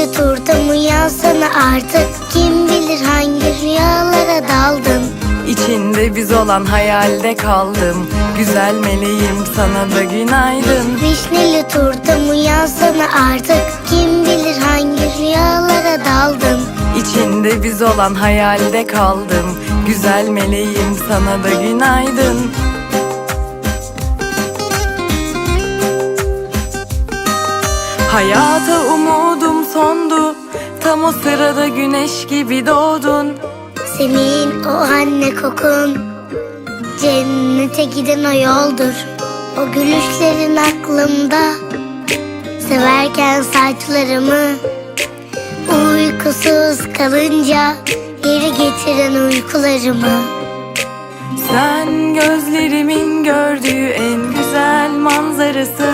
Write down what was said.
Vişneli turtam uyansana artık? Kim bilir hangi rüyalara daldın? İçinde biz olan hayalde kaldım. Güzel meleğim sana da günaydın. Vişneli turtam uyansana artık? Kim bilir hangi rüyalara daldın? İçinde biz olan hayalde kaldım. Güzel meleğim sana da günaydın. Hayata umudum sondu. Tam o sırada güneş gibi doğdun. Senin o anne kokun Cennete giden o yoldur. O gülüşlerin aklımda Severken saçlarımı Uykusuz kalınca Geri getiren uykularımı. Sen gözlerimin gördüğü en güzel manzarasın